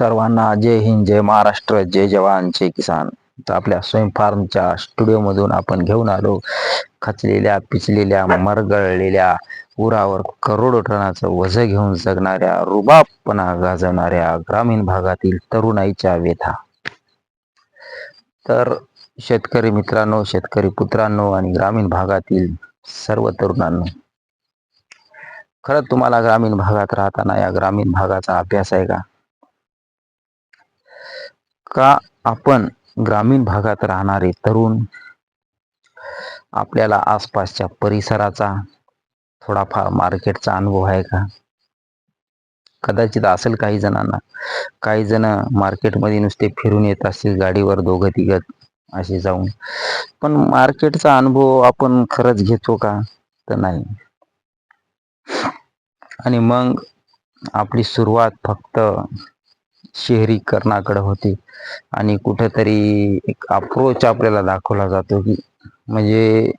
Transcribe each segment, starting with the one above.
सर्वांना जय हिंद जय महाराष्ट्र जय जवान जय किसान. तर आपल्या स्वयंफार्मच्या स्टुडिओमधून आपण घेऊन आलो. खचलेल्या पिचलेल्या मरगळलेल्या उरावर करोडो टनाचं वजं घेऊन जगणाऱ्या रुबाबपणा गाजवणाऱ्या ग्रामीण भागातील तरुणाईच्या व्यथा. तर शेतकरी मित्रांनो शेतकरी पुत्रांनो आणि ग्रामीण भागातील सर्व तरुणांनो खरंच तुम्हाला ग्रामीण भागात राहताना या ग्रामीण भागाचा अभ्यास आहे का? का आपण ग्रामीण भागात राहणारे तरुण आपल्याला आसपासच्या परिसराचा थोडाफार मार्केटचा अनुभव आहे का? कदाचित असेल काही जणांना. काही जण मार्केटमध्ये नुसते फिरून येत असतील गाडीवर दोघं तिघत असे जाऊन. पण मार्केटचा अनुभव आपण खरंच घेतो का? तर नाही. आणि मग आपली सुरुवात फक्त शहरीकरणाकडे होते. आणि कुठेतरी एक अप्रोच आपल्याला दाखवला जातो की म्हणजे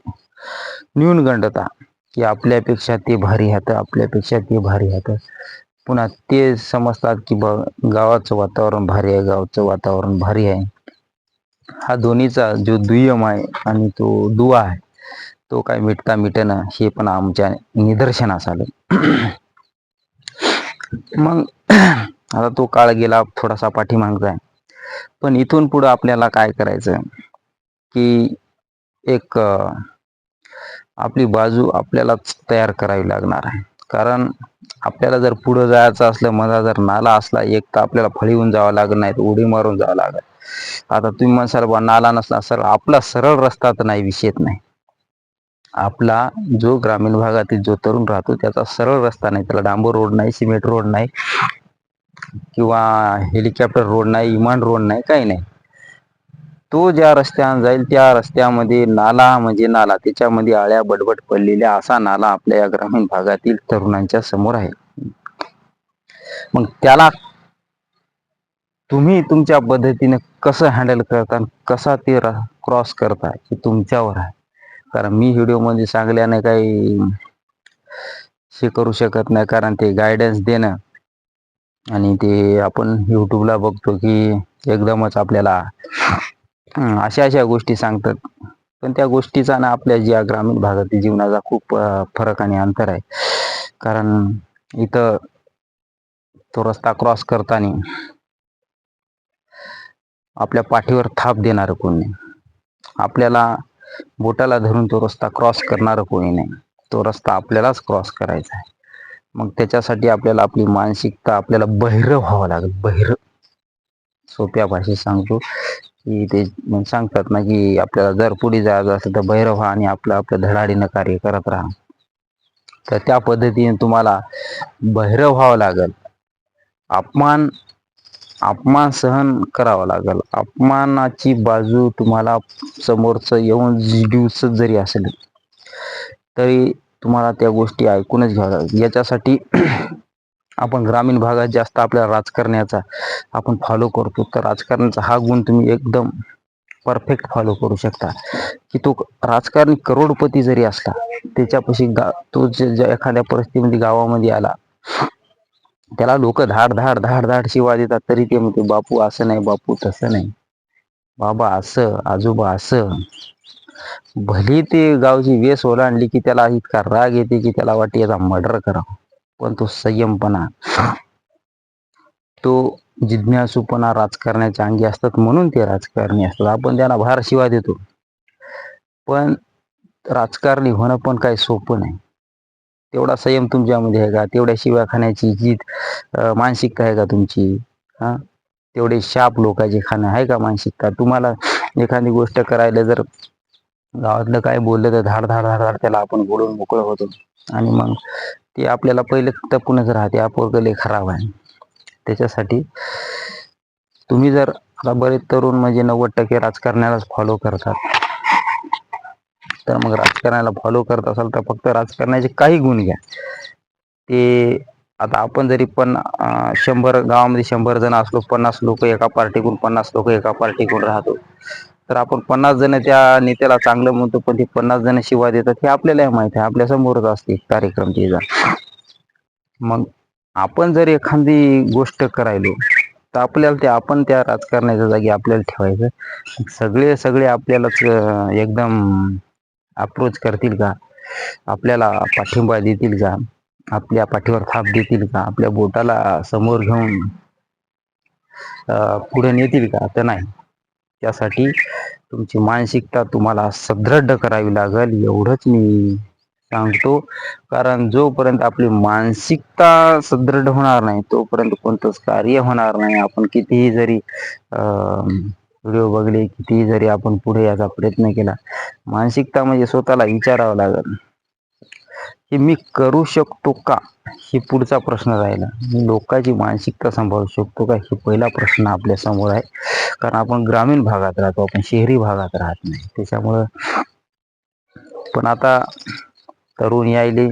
न्यूनगंडता की आपल्यापेक्षा ते भारी हात आपल्यापेक्षा ते भारी हात. पुन्हा ते समजतात की ब गावाचं वातावरण भारी आहे गावचं वातावरण भारी आहे. हा दोन्हीचा जो दुय्यम आहे आणि तो दुवा आहे तो काय मिटता मिटेना हे पण आमच्या निदर्शनास आलं. मग आता तो काळ गेला थोडासा पाठीमागचा आहे. पण इथून पुढं आपल्याला काय करायचं? की एक आपली बाजू आपल्यालाच तयार करावी लागणार आहे. कारण आपल्याला जर पुढं जायचं असलं मधा जर नाला असला एक तर आपल्याला फळीहून जावं लागत नाही तर उडी मारून जावं लागत. आता तुम्ही म्हणसाल बा नाला नसला सर आपला सरळ रस्ता तर नाही विषयत नाही. आपला जो ग्रामीण भागातील जो तरुण राहतो त्याचा सरळ रस्ता नाही. त्याला डांबर रोड नाही सिमेंट रोड नाही. किंवा हेलिकॉप्टर रोड नाही इमान रोड नाही काही नाही. तो ज्या रस्त्यानं जाईल त्या रस्त्यामध्ये नाला म्हणजे नाला त्याच्यामध्ये आळ्या बडबड पडलेल्या असा नाला आपल्या या ग्रामीण भागातील तरुणांच्या समोर आहे. मग त्याला तुम्ही तुमच्या पद्धतीने कसं हँडल करता कसा ते क्रॉस करता हे तुमच्यावर आहे. कारण मी व्हिडिओमध्ये सांगल्याने काही हे करू शकत नाही कारण ते गायडन्स देणं आणि ते आपण यूट्यूबला बघतो की एकदमच आपल्याला अशा अशा गोष्टी सांगतात. पण त्या गोष्टीचा ना आपल्या ज्या ग्रामीण भागातील जीवनाचा खूप फरक आणि अंतर आहे. कारण इथं तो रस्ता क्रॉस करताना आपल्या पाठीवर थाप देणार कोणी आपल्याला बोटाला धरून तो रस्ता क्रॉस करणार कोणी नाही. तो रस्ता आपल्यालाच क्रॉस करायचा आहे. मग त्याच्यासाठी आपल्याला आपली मानसिकता आपल्याला बहिर व्हावं लागेल बहिर. सोप्या भाषेत सांगतो की ते सांगतात ना की आपल्याला जर पुढे जायचं असेल तर बहिर व्हा आणि आपलं आपलं धडाडीनं कार्य करत राहा. तर त्या पद्धतीने तुम्हाला बहिर व्हावं लागेल. अपमान अपमान सहन करावा लागेल. अपमानाची बाजू तुम्हाला समोरचं येऊन जिड्यूच जरी असेल तरी तुम्हाला त्या गोष्टी ऐकूनच घ्याव्या लागेल याच्यासाठी आपण ग्रामीण भागात जास्त आपल्या राजकारण्याचा आपण फॉलो करतो. तर राजकारणाचा हा गुण तुम्ही एकदम परफेक्ट फॉलो करू शकता. की तो राजकारणी करोडपती जरी असला त्याच्यापाशी गा तो एखाद्या परिस्थितीमध्ये गावामध्ये आला त्याला लोक धाड धाड धाड धाड शिवा देतात तरी ते म्हणते बापू असं नाही बापू तसं नाही. बाबा असं आजोबा असं. भली ते गावची वेस ओलांडली की त्याला इतका राग येते की त्याला वाटते याचा मर्डर करावा. पण तो संयमपणा तो जिज्ञासूपणा राजकारण्याच्या अंगी असतात म्हणून ते राजकारणी असतात. आपण त्यांना भार शिवा देतो. पण राजकारणी होणं पण काही सोपं नाही. तेवढा संयम तुमच्यामध्ये आहे का? तेवढ्या शिव्या खाण्याची जी मानसिकता आहे का तुमची? हा? तेवढे शाप लोकांचे खाणं आहे का मानसिकता? तुम्हाला एखादी गोष्ट करायला जर गावातलं काय बोललं तर धाड धाड धाड धाड त्याला आपण बोलून मोकळं होतो. आणि मग ते आपल्याला पहिले तपूनच राहते. आपोरगले खराब आहे. त्याच्यासाठी तुम्ही जर आता बरेच तरुण म्हणजे नव्वद टक्के राजकारण्यालाच फॉलो करतात. तर मग राजकारणाला फॉलो करत असाल तर फक्त राजकारणाचे काही गुण घ्या. ते आता आपण जरी पण शंभर गावामध्ये शंभर जण असलो पन्नास लोक एका पार्टीकडून पन्नास लोक एका पार्टीकडून राहतो. तर आपण पन्नास जण त्या नेत्याला चांगलं म्हणतो पण ते पन्नास जण शिवा देतात हे आपल्याला माहिती आहे. आपल्या समोरच असते कार्यक्रम मग आपण जर एखादी गोष्ट करायलो तर आपल्याला ते आपण त्या राजकारणाच्या जागी आपल्याला ठेवायचं. सगळे सगळे आपल्यालाच एकदम अप्रोच करतील का? आपल्याला पाठिंबा देतील का? आपल्या पाठीवर थाप देतील का? आपल्या बोटाला समोर घेऊन पुढे नेतील का? तर नाही. त्यासाठी तुमची मानसिकता तुम्हाला सदृढ करावी लागेल एवढंच मी सांगतो. कारण जोपर्यंत आपली मानसिकता सदृढ होणार नाही तोपर्यंत कोणतंच कार्य होणार नाही. आपण कितीही जरी व्हिडिओ बघले कितीही जरी आपण पुढे याचा प्रयत्न केला मानसिकता म्हणजे स्वतःला विचारावं लागेल. की मी करू शकतो का? हे पुढचा प्रश्न राहिला. मी लोकांची मानसिकता सांभाळू शकतो का? हे पहिला प्रश्न आपल्यासमोर आहे. कारण आपण ग्रामीण भागात राहतो आपण शहरी भागात राहत नाही. त्याच्यामुळं पण आता तरुण यायले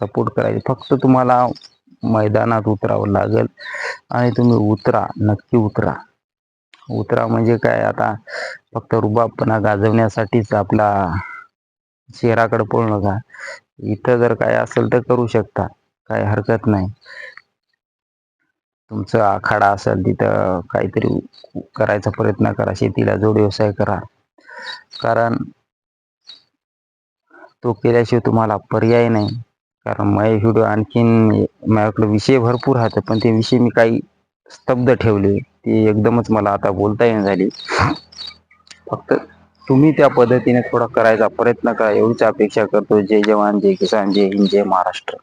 सपोर्ट करायचे फक्त तुम्हाला मैदानात उतरावं लागेल आणि तुम्ही उतरा नक्की उतरा. उतरा म्हणजे काय? आता फक्त रुबाबपणा गाजवण्यासाठीच आपला शहराकडे पळू नका. इथं जर काय असेल तर करू शकता. काही हरकत नाही. तुमचं आखाडा असेल तिथं काहीतरी करायचा प्रयत्न करा. शेतीला जोड व्यवसाय करा. कारण तो केल्याशिवाय तुम्हाला पर्याय नाही. कारण माझे व्हिडिओ आणखीन माझ्याकडे विषय भरपूर आहेत पण ते विषय मी काही स्तब्ध ठेवले. ते एकदमच मला आता बोलता येईन झाली. फक्त तुम्ही त्या पद्धतीने थोडा करायचा प्रयत्न करा. एवढीच अपेक्षा करतो जय जवान जय किसान जय हिंद जय महाराष्ट्र.